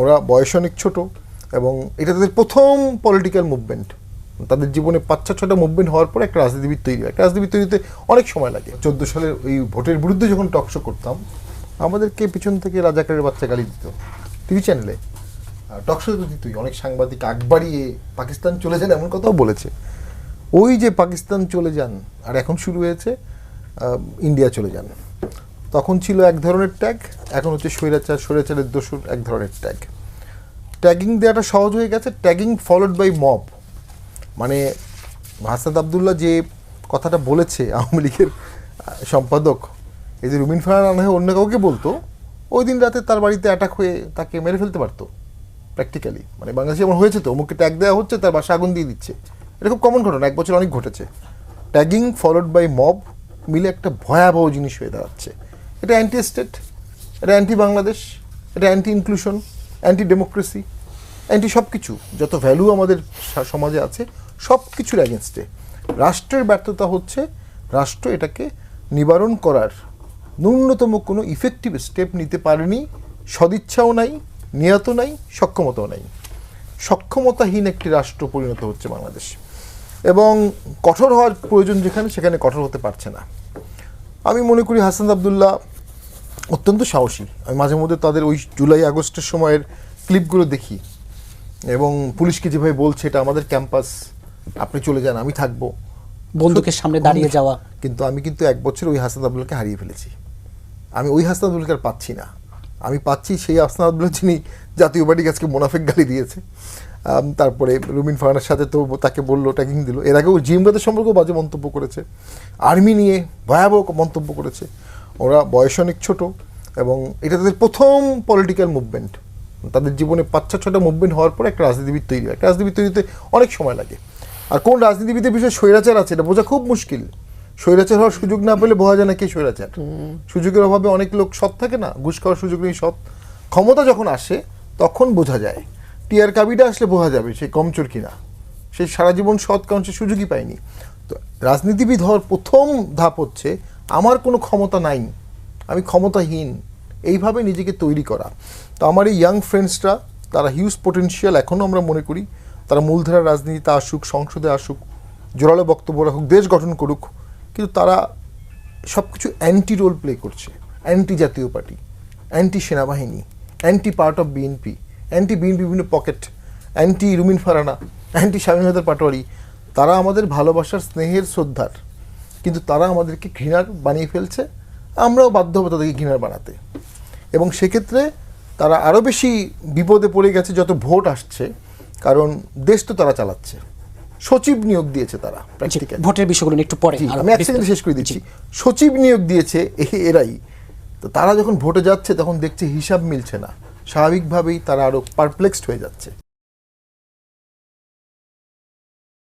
ওরা বয়স অনেক ছোটো এবং এটা তাদের প্রথম পলিটিক্যাল মুভমেন্ট তাদের জীবনে পাঁচ ছ ছটা মুভমেন্ট হওয়ার পর একটা রাজনীতিবিদ তৈরি হয়। একটা রাজনীতিবিদ তৈরিতে অনেক সময় লাগে। চোদ্দ সালের ওই ভোটের বিরুদ্ধে যখন টকশো করতাম, আমাদেরকে পিছন থেকে রাজাকারের বাচ্চা গালি দিত। টিভি চ্যানেলে টকশো তো দিতই। অনেক সাংবাদিক আগ বাড়িয়ে পাকিস্তান চলে যান এমন কথাও বলেছে। ওই যে পাকিস্তান চলে যান, আর এখন শুরু হয়েছে ইন্ডিয়া চলে যান। তখন ছিল এক ধরনের ট্যাগ, এখন হচ্ছে স্বৈরাচার, স্বৈরাচারের দোষর এক ধরনের ট্যাগ। ট্যাগিং দেওয়াটা সহজ হয়ে গেছে, ট্যাগিং ফলোড বাই মব মানে হাসাদ আবদুল্লাহ যে কথাটা বলেছে আওয়ামী লীগের সম্পাদক, এই যে রুমিন ফারহান হয়ে অন্য কাউকে বলতো, ওই দিন রাতে তার বাড়িতে অ্যাটাক হয়ে তাকে মেরে ফেলতে পারতো প্র্যাকটিক্যালি মানে বাংলাদেশে এমন হয়েছে তো, অমুককে ট্যাগ দেওয়া হচ্ছে, তার বাসা আগুন দিয়ে দিচ্ছে। এটা খুব কমন ঘটনা, এক বছর অনেক ঘটেছে। ট্যাগিং ফলোড বাই মব মিলে একটা ভয়াবহ জিনিস হয়ে দাঁড়াচ্ছে। এটা অ্যান্টি স্টেট এটা অ্যান্টি বাংলাদেশ এটা anti inclusion anti democracy anti সব কিছু যত ভ্যালু আমাদের সমাজে আছে সব কিছুর অ্যাগেনস্টে রাষ্ট্রের ব্যর্থতা হচ্ছে, রাষ্ট্র এটাকে নিবারণ করার ন্যূনতম কোনো ইফেক্টিভ স্টেপ নিতে পারেনি, সদিচ্ছাও নাই নিয়ত নাই, সক্ষমতাও নাই। সক্ষমতাহীন একটি রাষ্ট্র পরিণত হচ্ছে বাংলাদেশ। এবং কঠোর হওয়ার প্রয়োজন যেখানে, সেখানে কঠোর হতে পারছে না। আমি মনে করি হাসান আবদুল্লাহ অত্যন্ত সাহসী। আমি মাঝে মধ্যে তাদের ওই জুলাই আগস্টের সময়ের ক্লিপগুলো দেখি। এবং পুলিশকে যেভাবে বলছে এটা আমাদের ক্যাম্পাস আপনি চলে যান আমি থাকব। বন্দুকের সামনে দাঁড়িয়ে যাওয়া। কিন্তু আমি কিন্তু এক বছর ওই হাসান আবদুল্লাহকে হারিয়ে ফেলেছি। আমি ওই হাসান আবদুল্লাহকে আর পাচ্ছি না। আমি পাচ্ছি সেই আবদুল্লাহ যিনি জাতীয় পার্টি আজকে মোনাফেক গালি দিয়েছে। তারপরে রুমিন ফারহানের সাথে তো তাকে বলল ট্যাগিং দিল। এর আগেও জিএমগাদের সম্পর্কেও বাজে মন্তব্য করেছে। আর্মি নিয়ে ভয়াবহ মন্তব্য করেছে। ওরা বয়স অনেক ছোট এবং এটা তাদের প্রথম পলিটিক্যাল মুভমেন্ট তাদের জীবনে পাঁচ ছ ছটা মুভমেন্ট হওয়ার পরে একটা রাজনীতিবিদ তৈরি হয়। একটা রাজনীতিবিদ তৈরিতে অনেক সময় লাগে। আর কোন রাজনীতিবিদের বিষয়ে স্বৈরাচার আছে, এটা বোঝা খুব মুশকিল। স্বৈরাচার হওয়ার সুযোগ না পেলে বোঝা যায় না কে স্বৈরাচার। সুযোগের অভাবে অনেক লোক সৎ থাকে না, ঘুষ খাওয়ার সুযোগ নেই, সৎ। ক্ষমতা যখন আসে, তখন বোঝা যায়। টিয়ার কাবিটা আসলে বোঝা যাবে সে কমচোর কিনা। সে সারা জীবন সৎ, কারণ সে সুযোগই পায়নি। তো রাজনীতিবিদ হওয়ার প্রথম ধাপ হচ্ছে, আমার কোনো ক্ষমতা নাই, আমি ক্ষমতাহীন, এইভাবে নিজেকে তৈরি করা। তো আমার এই ইয়াং ফ্রেন্ডসরা তারা হিউজ পোটেনশিয়াল এখনও আমরা মনে করি। তারা মূলধারার রাজনীতিতে আসুক, সংসদে আসুক, জোরালো বক্তব্য রাখুক, দেশ গঠন করুক কিন্তু তারা সব কিছু অ্যান্টি রোল প্লে করছে। অ্যান্টি জাতীয় পার্টি অ্যান্টি সেনাবাহিনী anti part of BNP anti BNP বিভিন্ন pocket anti Rumin Farhana anti স্বামীনাথের Patwari, তারা আমাদের ভালোবাসার স্নেহের শ্রদ্ধার। কিন্তু তারা আমাদেরকে ঘৃণার বানিয়ে ফেলছে, আমরাও বাধ্য হব তাদেরকে ঘৃণার বানাতে। এবং সেক্ষেত্রে তারা আরও বেশি বিপদে পড়ে গেছে যত ভোট আসছে, কারণ দেশ তো তারা চালাচ্ছে। সচিব নিয়োগ দিয়েছে তারা প্র্যাকটিক্যাল ভোটের বিষয়গুলো একটু পরে আমি এক সেকেন্ড শেষ করে দিচ্ছি। সচিব নিয়োগ দিয়েছে এরাই। তো তারা যখন ভোটে যাচ্ছে তখন দেখছে হিসাব মিলছে না। স্বাভাবিকভাবেই তারা আরও পারপ্লেক্সড হয়ে যাচ্ছে।